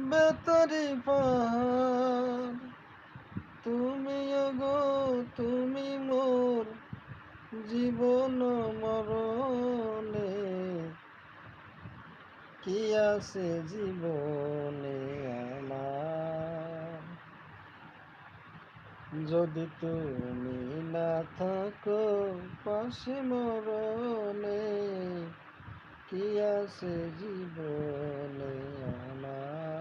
বেতারি পার। তুমি গো তুমি মোর জীবন মরণে। কি আছে জীবনে আমার? যদি তুমি না থাকো পাশে মরণে, কি আছে জীবনে আমার?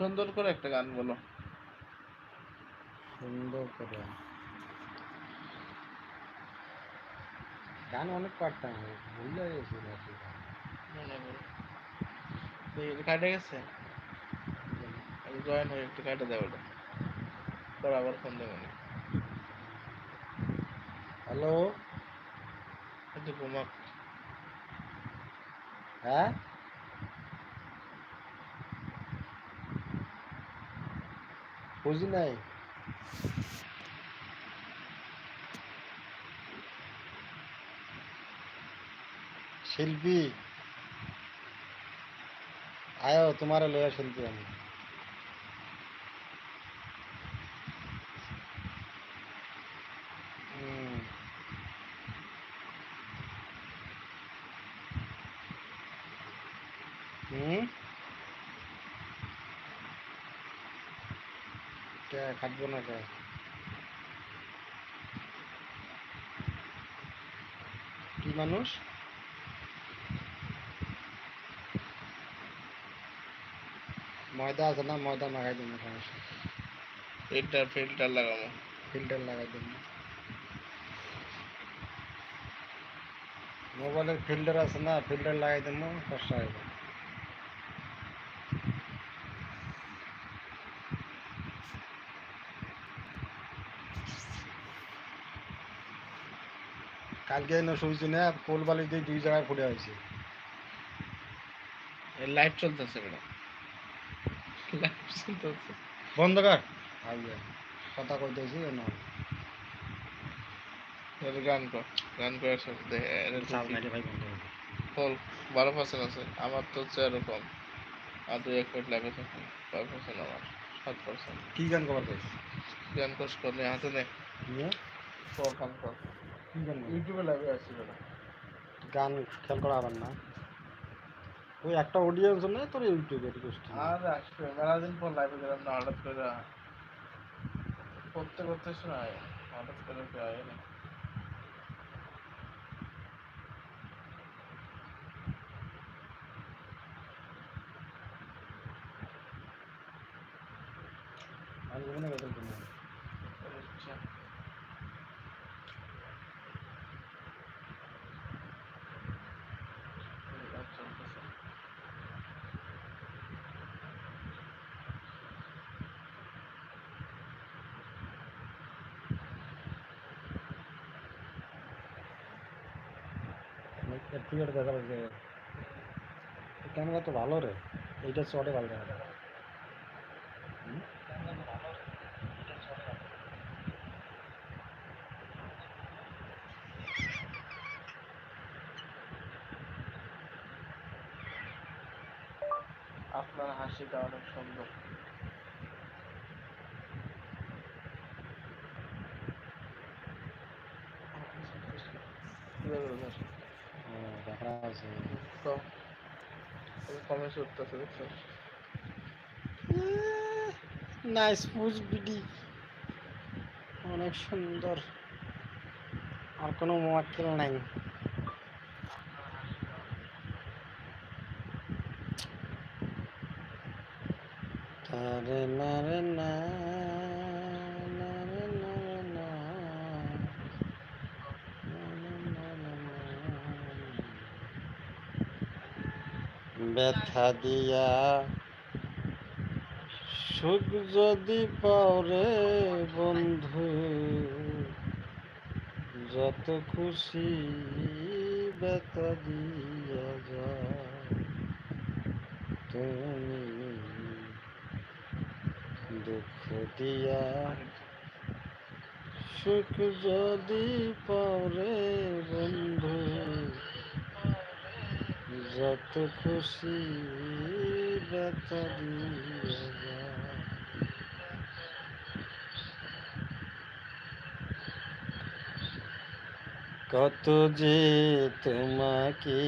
সুন্দর করে একটা গান বলো। সুন্দর করে। গান অনেক পারতাম ভুলে গেছি নাকি? কাটে গেছে? জয়েন হয়ে একটু কাটে দেয় ওটা পর আবার ফোন দেবো না হ্যালো একটু ঘুমাক। হ্যাঁ? বুঝি নাই? শিল্পী। আয়ো তোমার লয়া শিল্পী আমি। হুম। হুম কে খাটবো না কে? কি মানুষ? ময়দা আছে না? ময়দা মাখাই দিন সমস্যা ফিল্টার ফিল্টার লাগাবো। ফিল্টার লাগাই দিন। মোবাইলের ফিল্টার আছে না? ফিল্টার লাগাই দিন কষ্ট হয়ে কালকে এনে শুয়েছি না কোল বালি দিয়ে দুই জায়গায় ফুটে হয়েছে লাইভ চলতেছে চলতেছে। বন্ধ কর আইয়া কথা কইতেছি না। গান কর গান করার সাথে ফল বারো পার্সেন্ট আছে। আমার তো হচ্ছে এরকম আর দুই এক মিনিট লাগে থাকে কয় পার্সেন্ট আমার সাত পার্সেন্ট কি গান কইছ গান কোর্স করলে হাতে নে। গান কর? ইউটিউবে লাইভে আসছি বেটা গান খেয়াল করা আবার না। ওই একটা অডিয়েন্স না তোর ইউটিউবে রিকোয়েস্ট আর আসবে মেলাদিন পর লাইভে গেলাম না হঠাৎ করে করতে করতে শোনায় হঠাৎ করে কেউ আয় না। আমি বেতন করি না। আচ্ছা এই আচ্ছা, আচ্ছা। এর দেখা যাচ্ছে ক্যামেরা তো ভালো রে? এইটা শর্টে ভালো দেখা যায় আপনার হাসিটা অনেক সুন্দর। কীভাবে বুঝাস? হ্যাঁ, দেখা আছে। তো কমেন্টস উঠতেছে দেখছ? নাইস পুজ বিডি। অনেক সুন্দর। আর কোনো মোয়াক্কেল নাই তারে না রে না না রে না রে না। না না না না না। ব্যথা দিয়া সুখ যদি পাও রে বন্ধু, যত খুশি ব্যথা দিয়া যা তুমি দুঃখ দিয়া সুখ যদি পাওরে বন্ধু যত খুশি ব্যথা দিয়ে কত যে তোমাকে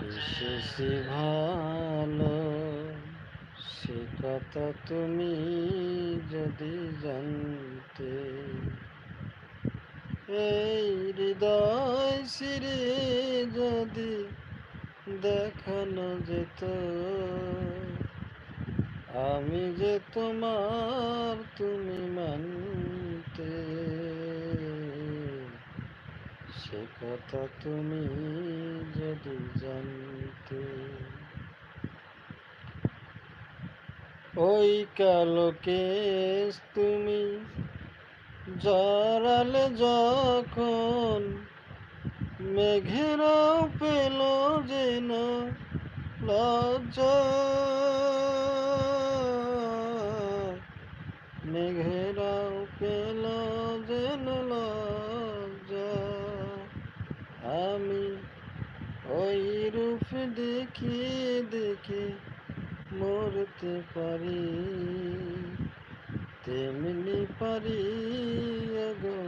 বিশেষ ভালো, সে কথা তুমি যদি জানতে, এই হৃদয় সিরে যদি দেখানো যেত। আমি যে তোমার তুমি মানতে। সে কথা তুমি যদি জানতে। ওই কালো কেস তুমি জড়ালে যখন মেঘেরাও পেল যেন লজ্জা। মেঘেরাও পেল যেন লজ্জা। আমি ওই রূপ দেখে দেখে মরতে পারি। তেমনি পারি গো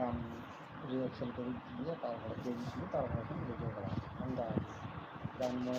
কাম রিয়াকশন করে দিয়ে তারপরে দিয়ে দিচ্ছিল তারপরে ভিডিও করা আমরা গান মনে